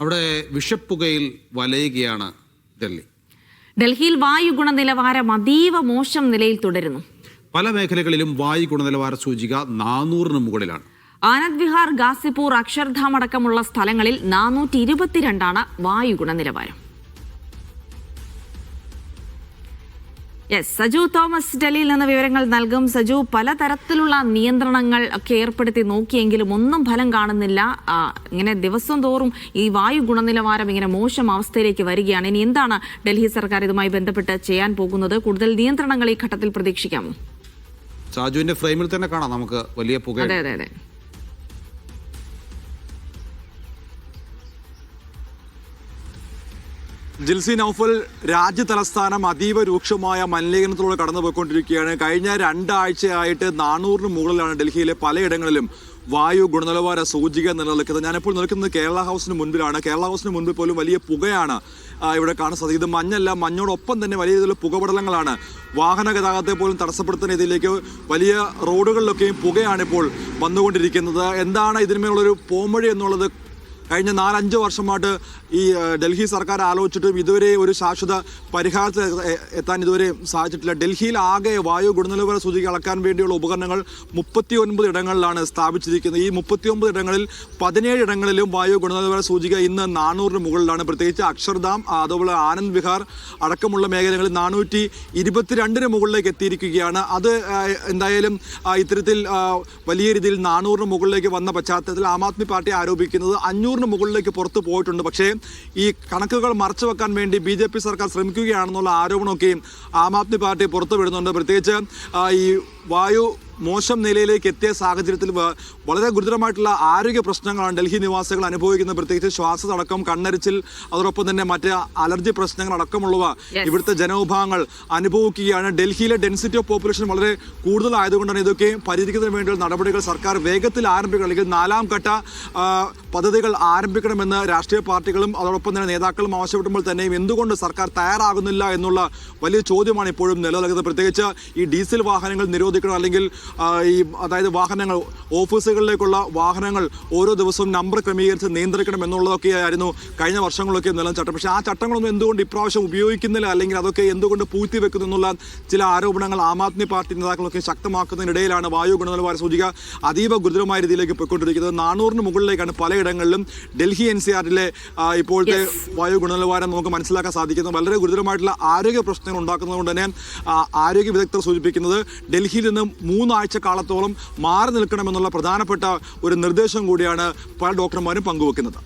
അവിടെ വിഷപ്പുകയിൽ വലയുകയാണ് ഡൽഹി. ഡൽഹിയിൽ വായു ഗുണനിലവാരം അതീവ മോശം നിലയിൽ തുടരുന്നു. പല മേഖലകളിലും വായു ഗുണനിലവാര സൂചിക നാനൂറിന് മുകളിലാണ്. ആനന്ദ് വിഹാർ ഗാസിപൂർ അക്ഷർധാം അടക്കമുള്ള സ്ഥലങ്ങളിൽ നാനൂറ്റി ഇരുപത്തിരണ്ടാണ് വായു ഗുണനിലവാരം. യെസ് സജു തോമസ് ഡൽഹിയിൽ നിന്ന് വിവരങ്ങൾ നൽകും. സജു പലതരത്തിലുള്ള നിയന്ത്രണങ്ങൾ ഒക്കെ ഏർപ്പെടുത്തി നോക്കിയെങ്കിലും ഒന്നും ഫലം കാണുന്നില്ല. ഇങ്ങനെ ദിവസം തോറും ഈ വായു ഗുണനിലവാരം ഇങ്ങനെ മോശം അവസ്ഥയിലേക്ക് വരികയാണ്. ഇനി എന്താണ് ഡൽഹി സർക്കാർ ഇതുമായി ബന്ധപ്പെട്ട് ചെയ്യാൻ പോകുന്നത്? കൂടുതൽ നിയന്ത്രണങ്ങൾ ഈ ഘട്ടത്തിൽ പ്രതീക്ഷിക്കാമോ സാജുവിന്റെ ഫ്രെയിമിൽ തന്നെ കാണാം നമുക്ക് വലിയ പുക അതെ അതെ അതെ. ജിൽസി നൌഫൽ രാജ്യ തലസ്ഥാനം അതീവ രൂക്ഷമായ മലിനീകരണത്തിലൂടെ കടന്നുപോയിക്കൊണ്ടിരിക്കുകയാണ്. കഴിഞ്ഞ രണ്ടാഴ്ചയായിട്ട് നാനൂറിന് മുകളിലാണ് ഡൽഹിയിലെ പലയിടങ്ങളിലും വായു ഗുണനിലവാര സൂചിക നിലനിൽക്കുന്നത്. ഞാനിപ്പോൾ നിൽക്കുന്നത് കേരള ഹൗസിന് മുൻപിലാണ്. കേരള ഹൗസിന് മുൻപിൽ പോലും വലിയ പുകയാണ് ഇവിടെ കാണാൻ സാധിക്കും ഇത് മഞ്ഞല്ല മഞ്ഞോടൊപ്പം തന്നെ വലിയ രീതിയിലുള്ള പുകപടലങ്ങളാണ്. വാഹന ഗതാഗതത്തെ പോലും തടസ്സപ്പെടുത്തുന്ന രീതിയിലേക്ക് വലിയ റോഡുകളിലൊക്കെയും പുകയാണ് ഇപ്പോൾ വന്നുകൊണ്ടിരിക്കുന്നത്. എന്താണ് ഇതിന്മേലുള്ളൊരു പോംവഴി എന്നുള്ളത് കഴിഞ്ഞ നാലഞ്ച് വർഷമായിട്ട് ഈ ഡൽഹി സർക്കാർ ആലോചിച്ചിട്ടും ഇതുവരെ ഒരു ശാശ്വത പരിഹാരത്തിൽ എത്താൻ ഇതുവരെ സാധിച്ചിട്ടില്ല. ഡൽഹിയിൽ ആകെ വായു ഗുണനിലവാര സൂചിക അളക്കാൻ വേണ്ടിയുള്ള ഉപകരണങ്ങൾ മുപ്പത്തി ഒൻപത് ഇടങ്ങളിലാണ് സ്ഥാപിച്ചിരിക്കുന്നത്. ഈ മുപ്പത്തി ഒമ്പത് ഇടങ്ങളിൽ പതിനേഴ് ഇടങ്ങളിലും വായു ഗുണനിലവാര സൂചിക ഇന്ന് നാനൂറിന് മുകളിലാണ്. പ്രത്യേകിച്ച് അക്ഷർധാം അതുപോലെ ആനന്ദ് വിഹാർ അടക്കമുള്ള മേഖലകളിൽ നാനൂറ്റി ഇരുപത്തിരണ്ടിന് മുകളിലേക്ക് എത്തിയിരിക്കുകയാണ്. അത് എന്തായാലും ഇത്തരത്തിൽ വലിയ രീതിയിൽ നാനൂറിന് മുകളിലേക്ക് വന്ന പശ്ചാത്തലത്തിൽ ആം ആദ്മി പാർട്ടി ആരോപിക്കുന്നത് അഞ്ഞൂറിന് മുകളിലേക്ക് പുറത്തു പോയിട്ടുണ്ട്. പക്ഷേ ഈ കണക്കുകൾ മറച്ചു വെക്കാൻ വേണ്ടി ബി ജെ പി സർക്കാർ ശ്രമിക്കുകയാണെന്നുള്ള ആരോപണമൊക്കെയും ആം ആദ്മി പാർട്ടി പുറത്തുവിടുന്നുണ്ട്. പ്രത്യേകിച്ച് ഈ വായു മോശം നിലയിലേക്ക് എത്തിയ സാഹചര്യത്തിൽ വളരെ ഗുരുതരമായിട്ടുള്ള ആരോഗ്യ പ്രശ്നങ്ങളാണ് ഡൽഹി നിവാസികൾ അനുഭവിക്കുന്നത്. പ്രത്യേകിച്ച് ശ്വാസതടക്കം കണ്ണരിച്ചിൽ അതോടൊപ്പം തന്നെ മറ്റ് അലർജി പ്രശ്നങ്ങൾ അടക്കമുള്ളവ. ഇവിടുത്തെ ജനവിഭാഗങ്ങൾ അനുഭവിക്കുകയാണ്. ഡൽഹിയിലെ ഡെൻസിറ്റി ഓഫ് പോപ്പുലേഷൻ വളരെ കൂടുതലായതുകൊണ്ടാണ് ഇതൊക്കെ പരിഹരിക്കുന്നതിന് വേണ്ടിയുള്ള നടപടികൾ സർക്കാർ വേഗത്തിൽ ആരംഭിക്കണം. അല്ലെങ്കിൽ നാലാം ഘട്ട പദ്ധതികൾ ആരംഭിക്കണമെന്ന് രാഷ്ട്രീയ പാർട്ടികളും അതോടൊപ്പം തന്നെ നേതാക്കളും ആവശ്യപ്പെടുമ്പോൾ തന്നെയും എന്തുകൊണ്ട് സർക്കാർ തയ്യാറാകുന്നില്ല എന്നുള്ള വലിയ ചോദ്യമാണ് ഇപ്പോഴും നിലനിൽക്കുന്നത്. പ്രത്യേകിച്ച് ഈ ഡീസൽ വാഹനങ്ങൾ നിരോധിക്കണം അല്ലെങ്കിൽ ഈ അതായത് വാഹനങ്ങൾ ഓഫീസുകളിലേക്കുള്ള വാഹനങ്ങൾ ഓരോ ദിവസവും നമ്പർ ക്രമീകരിച്ച് നിയന്ത്രിക്കണം എന്നുള്ളതൊക്കെയായിരുന്നു കഴിഞ്ഞ വർഷങ്ങളൊക്കെ നിലനിന്ന ചട്ടം പക്ഷേ ആ ചട്ടങ്ങളൊന്നും എന്തുകൊണ്ട് ഇപ്രാവശ്യം ഉപയോഗിക്കുന്നില്ല? അല്ലെങ്കിൽ അതൊക്കെ എന്തുകൊണ്ട് പൂഴ്ത്തി വെക്കുന്നു എന്നുള്ള ചില ആരോപണങ്ങൾ ആം ആദ്മി പാർട്ടി നേതാക്കളൊക്കെ ശക്തമാക്കുന്നതിനിടയിലാണ് വായു ഗുണനിലവാര സൂചിക അതീവ ഗുരുതരമായ രീതിയിലേക്ക് പോയിക്കൊണ്ടിരിക്കുന്നത്. നാനൂറിന് മുകളിലേക്കാണ് പലയിടങ്ങളിലും ഡൽഹി എൻ സി ആറിലെ ഇപ്പോഴത്തെ വായു ഗുണനിലവാരം നമുക്ക് മനസ്സിലാക്കാൻ സാധിക്കുന്നത്. വളരെ ഗുരുതരമായിട്ടുള്ള ആരോഗ്യ പ്രശ്നങ്ങൾ ഉണ്ടാക്കുന്നതുകൊണ്ട് തന്നെ ആരോഗ്യ വിദഗ്ധർ സൂചിപ്പിക്കുന്നത് ഡൽഹിയിൽ നിന്ന് മൂന്നാഴ്ച കാലത്തോളം മാറി നിൽക്കണമെന്നുള്ള പ്രധാനപ്പെട്ട ഒരു നിർദ്ദേശം കൂടിയാണ് പല ഡോക്ടർമാരും പങ്കുവെക്കുന്നത്.